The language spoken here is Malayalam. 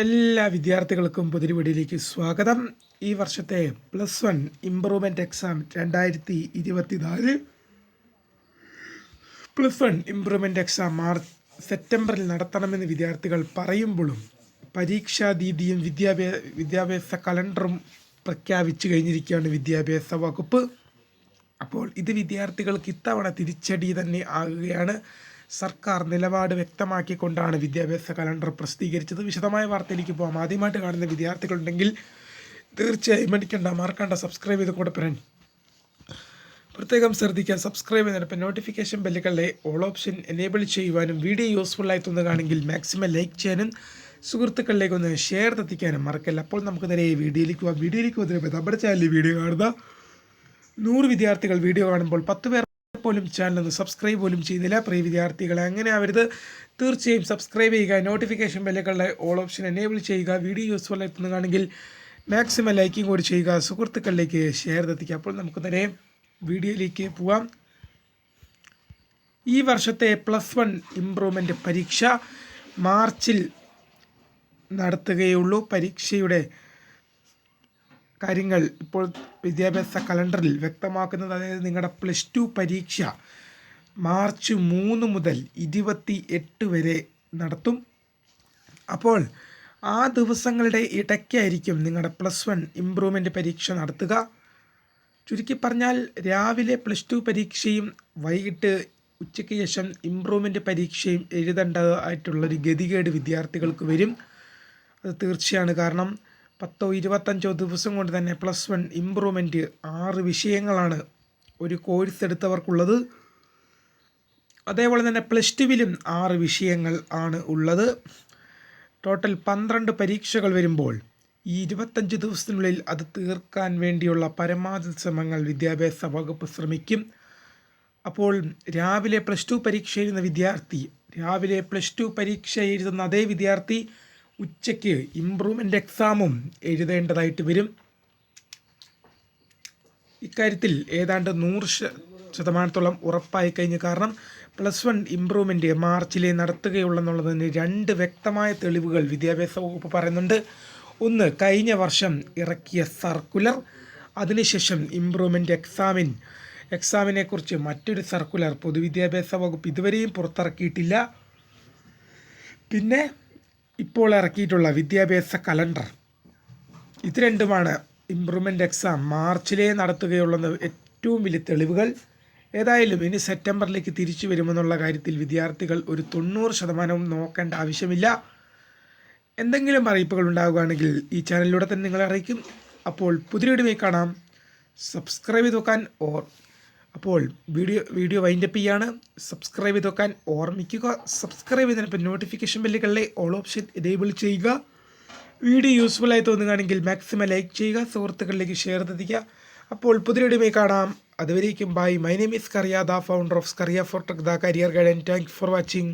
എല്ലാ വിദ്യാർത്ഥികൾക്കും പുതിരിപടിയിലേക്ക് സ്വാഗതം. ഈ വർഷത്തെ പ്ലസ് വൺ ഇമ്പ്രൂവ്മെന്റ് എക്സാം രണ്ടായിരത്തി ഇരുപത്തിനാല്. Plus one improvement exam March സെപ്റ്റംബറിൽ നടത്തണമെന്ന് വിദ്യാർത്ഥികൾ പറയുമ്പോഴും പരീക്ഷാ തീയതിയും വിദ്യാഭ്യാസ വിദ്യാഭ്യാസ കലണ്ടറും പ്രഖ്യാപിച്ചു കഴിഞ്ഞിരിക്കുകയാണ് വിദ്യാഭ്യാസ വകുപ്പ്. അപ്പോൾ ഇത് വിദ്യാർത്ഥികൾക്ക് ഇത്തവണ തിരിച്ചടി തന്നെ ആകുകയാണ്. സർക്കാർ നിലപാട് വ്യക്തമാക്കിക്കൊണ്ടാണ് വിദ്യാഭ്യാസ കലണ്ടർ പ്രസിദ്ധീകരിച്ചത്. വിശദമായ വാർത്തയിലേക്ക് പോകാം ആദ്യമായിട്ട് കാണുന്ന വിദ്യാർത്ഥികളുണ്ടെങ്കിൽ തീർച്ചയായും മടിക്കണ്ട. മറക്കണ്ട. സബ്സ്ക്രൈബ് ചെയ്ത് കൂടെ പറയാൻ പ്രത്യേകം ശ്രദ്ധിക്കുക സബ്സ്ക്രൈബ് ചെയ്യുന്നതിനൊപ്പം നോട്ടിഫിക്കേഷൻ ബെല്ലുകളിലെ ഓൾ ഓപ്ഷൻ എനേബിൾ ചെയ്യുവാനും വീഡിയോ യൂസ്ഫുൾ ആയി തോന്നുകയാണെങ്കിൽ മാക്സിമം ലൈക്ക് ചെയ്യാനും സുഹൃത്തുക്കളിലേക്ക് ഒന്ന് ഷെയർ എത്തിക്കാനും മറക്കല്ല. അപ്പോൾ നമുക്ക് നേരെ വീഡിയോയിലേക്ക് വീഡിയോയിലേക്ക് വന്നപ്പോൾ നമ്മുടെ ചാനലിൽ വീഡിയോ കാണുക നൂറ് വിദ്യാർത്ഥികൾ വീഡിയോ കാണുമ്പോൾ പത്ത് പേർ പോലും ചാനൽ ഒന്ന് സബ്സ്ക്രൈബ് പോലും ചെയ്യുന്നില്ല. പ്രിയ വിദ്യാർത്ഥികളെ അങ്ങനെ ആവരുത് തീർച്ചയായും സബ്സ്ക്രൈബ് ചെയ്യുക നോട്ടിഫിക്കേഷൻ ബെല്ലുകളുടെ ഓൾ ഓപ്ഷൻ എനേബിൾ ചെയ്യുക വീഡിയോ യൂസ്ഫുൾ എത്തുന്നതാണെങ്കിൽ മാക്സിമം ലൈക്കിംഗ് കൂടി ചെയ്യുക സുഹൃത്തുക്കളിലേക്ക് ഷെയർ എത്തിക്കുക. അപ്പോൾ നമുക്ക് നേരെ വീഡിയോയിലേക്ക് പോവാം. ഈ വർഷത്തെ പ്ലസ് വൺ ഇമ്പ്രൂവ്മെന്റ് പരീക്ഷ മാർച്ചിൽ നടത്തുകയുള്ളൂ. പരീക്ഷയുടെ കാര്യങ്ങൾ ഇപ്പോൾ വിദ്യാഭ്യാസ കലണ്ടറിൽ വ്യക്തമാക്കുന്നത് അതായത് നിങ്ങളുടെ പ്ലസ് ടു പരീക്ഷ മാർച്ച് മൂന്ന് മുതൽ ഇരുപത്തി എട്ട് വരെ നടത്തും. അപ്പോൾ ആ ദിവസങ്ങളുടെ ഇടയ്ക്കായിരിക്കും നിങ്ങളുടെ പ്ലസ് വൺ ഇമ്പ്രൂവ്മെന്റ് പരീക്ഷ നടത്തുക. ചുരുക്കി പറഞ്ഞാൽ രാവിലെ പ്ലസ് ടു പരീക്ഷയും വൈകിട്ട് ഉച്ചയ്ക്ക് ശേഷം ഇമ്പ്രൂവ്മെന്റ് പരീക്ഷയും എഴുതേണ്ടതായിട്ടുള്ളൊരു ഗതികേട് വിദ്യാർത്ഥികൾക്ക് വരും. അത് തീർച്ചയാണ് കാരണം. പത്തോ ഇരുപത്തഞ്ചോ ദിവസം കൊണ്ട് തന്നെ പ്ലസ് വൺ ഇമ്പ്രൂവ്മെന്റ് ആറ് വിഷയങ്ങളാണ് ഒരു കോഴ്സ് എടുത്തവർക്കുള്ളത്. അതേപോലെ തന്നെ പ്ലസ് ടുവിലും ആറ് വിഷയങ്ങൾ ആണ് ഉള്ളത്. ടോട്ടൽ പന്ത്രണ്ട് പരീക്ഷകൾ വരുമ്പോൾ ഈ ഇരുപത്തഞ്ച് ദിവസത്തിനുള്ളിൽ അത് തീർക്കാൻ വേണ്ടിയുള്ള പരമാവധി ശ്രമങ്ങൾ വിദ്യാഭ്യാസ വകുപ്പ് ശ്രമിക്കും. അപ്പോൾ രാവിലെ പ്ലസ് ടു പരീക്ഷ എഴുതുന്ന വിദ്യാർത്ഥി രാവിലെ പ്ലസ് ടു പരീക്ഷ എഴുതുന്ന അതേ വിദ്യാർത്ഥി ഉച്ചയ്ക്ക് ഇമ്പ്രൂവ്മെന്റ് എക്സാമും എഴുതേണ്ടതായിട്ട് വരും. ഇക്കാര്യത്തിൽ ഏതാണ്ട് നൂറ് ശതമാനത്തോളം ഉറപ്പായി കഴിഞ്ഞു കാരണം പ്ലസ് വൺ ഇമ്പ്രൂവ്മെന്റ് മാർച്ചിലെ നടത്തുകയുള്ളെന്നുള്ളതിന് രണ്ട് വ്യക്തമായ തെളിവുകൾ വിദ്യാഭ്യാസ വകുപ്പ് പറയുന്നുണ്ട്. ഒന്ന് കഴിഞ്ഞ വർഷം ഇറക്കിയ സർക്കുലർ അതിനുശേഷം ഇമ്പ്രൂവ്മെന്റ് എക്സാമിൻ എക്സാമിനെക്കുറിച്ച് മറ്റൊരു സർക്കുലർ പൊതുവിദ്യാഭ്യാസ വകുപ്പ് ഇതുവരെയും പുറത്തിറക്കിയിട്ടില്ല. പിന്നെ ഇപ്പോൾ ഇറക്കിയിട്ടുള്ള വിദ്യാഭ്യാസ കലണ്ടർ. ഇത് രണ്ടുമാണ് ഇമ്പ്രൂവ്മെന്റ് എക്സാം മാർച്ചിലേ നടത്തുകയുള്ളത് ഏറ്റവും വലിയ തെളിവുകൾ. ഏതായാലും ഇനി സെപ്റ്റംബറിലേക്ക് തിരിച്ചു വരുമെന്നുള്ള കാര്യത്തിൽ വിദ്യാർത്ഥികൾ ഒരു തൊണ്ണൂറ് ശതമാനവും നോക്കേണ്ട ആവശ്യമില്ല. എന്തെങ്കിലും അറിയിപ്പുകൾ ഉണ്ടാവുകയാണെങ്കിൽ ഈ ചാനലിലൂടെ തന്നെ നിങ്ങളെ അറിയിക്കും. അപ്പോൾ പുതിയ വീഡിയോ കാണാം. സബ്സ്ക്രൈബ് ചെയ്ത് നോക്കാൻ ഓർ അപ്പോൾ വീഡിയോ വീഡിയോ വൈൻഡപ്പ് ചെയ്യാണ്. സബ്സ്ക്രൈബ് ചെയ്ത് നോക്കാൻ ഓർമ്മിക്കുക സബ്സ്ക്രൈബ് ചെയ്തതിനൊപ്പം നോട്ടിഫിക്കേഷൻ ബെല്ലുകളിലെ ഓൾ ഓപ്ഷൻ എനേബിൾ ചെയ്യുക. വീഡിയോ യൂസ്ഫുൾ ആയി തോന്നുകയാണെങ്കിൽ മാക്സിമം ലൈക്ക് ചെയ്യുക. സുഹൃത്തുക്കളിലേക്ക് ഷെയർ ചെയ്തിരിക്കുക അപ്പോൾ പുതിയ വീഡിയോ കാണാം. അതുവരേക്കും bye my name is Kariya the founder of Scaria for tech the career guide and thank for watching